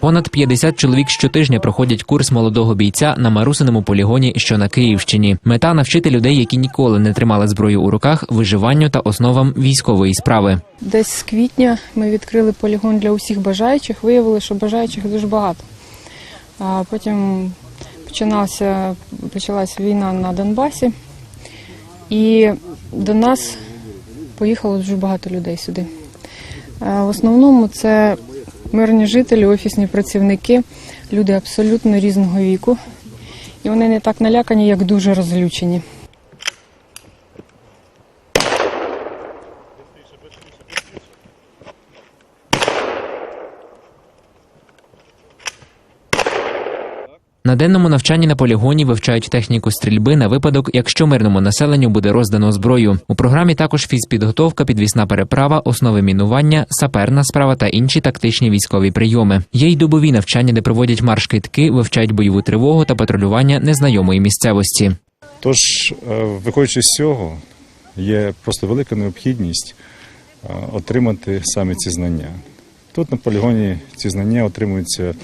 Понад 50 чоловік щотижня проходять курс молодого бійця на Марусиному полігоні, що на Київщині. Мета навчити людей, які ніколи не тримали зброю у руках, виживанню та основам військової справи. Десь з квітня ми відкрили полігон для усіх бажаючих. Виявили, що бажаючих дуже багато. А потім починалася, почалася війна на Донбасі, і до нас поїхало дуже багато людей сюди. В основному це мирні жителі, офісні працівники, люди абсолютно різного віку. І вони не так налякані, як дуже розлючені. На денному навчанні на полігоні вивчають техніку стрільби на випадок, якщо мирному населенню буде роздано зброю. У програмі також фізпідготовка, підвісна переправа, основи мінування, саперна справа та інші тактичні військові прийоми. Є й добові навчання, де проводять марш-китки, вивчають бойову тривогу та патрулювання незнайомої місцевості. Тож, е, виходячи з цього, є просто велика необхідність е, отримати саме ці знання. Тут на полігоні ці знання отримуються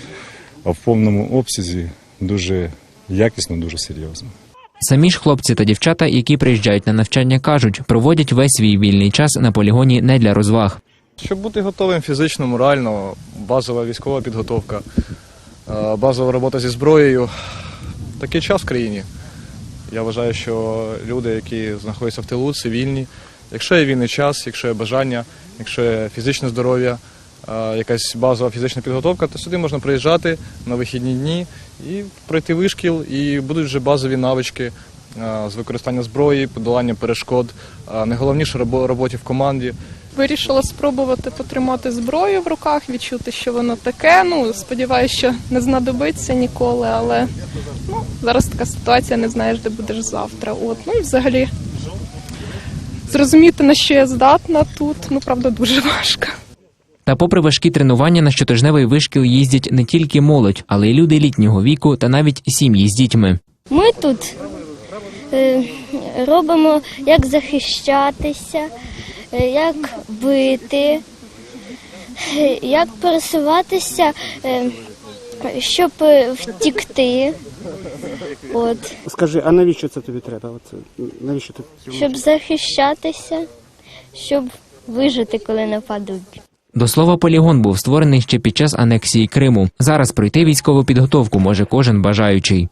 в повному обсязі дуже якісно, дуже серйозно. Самі ж хлопці та дівчата, які приїжджають на навчання, кажуть, проводять весь свій вільний час на полігоні не для розваг. Щоб бути готовим фізично, морально, базова військова підготовка, е, базова робота зі зброєю. Такий час в країні. Я вважаю, що люди, які знаходяться в тилу, цивільні, якщо є вільний час, якщо є бажання, якщо є фізичне здоров'я, якась базова фізична підготовка, то сюди можна приїжджати на вихідні дні і пройти вишкіл, і будуть вже базові навички з використання зброї, подолання перешкод, найголовніше роботі в команді. Вирішила спробувати потримати зброю в руках, відчути, що воно таке. Ну, сподіваюся, що не знадобиться ніколи, але ну, зараз така ситуація, не знаєш, де будеш завтра. От, ну і взагалі зрозуміти, на що я здатна тут, ну правда, дуже важко. Та попри важкі тренування на щотижневий вишкіл їздять не тільки молодь, але й люди літнього віку та навіть сім'ї з дітьми. Ми тут е, робимо, як захищатися, е, як бити, як пересуватися, е, щоб втікти, от, Скажи, а навіщо це тобі треба? Оце, навіщо ти? щоб захищатися, щоб вижити, коли нападуть. До слова, полігон був створений ще під час анексії Криму. Зараз пройти військову підготовку може кожен бажаючий.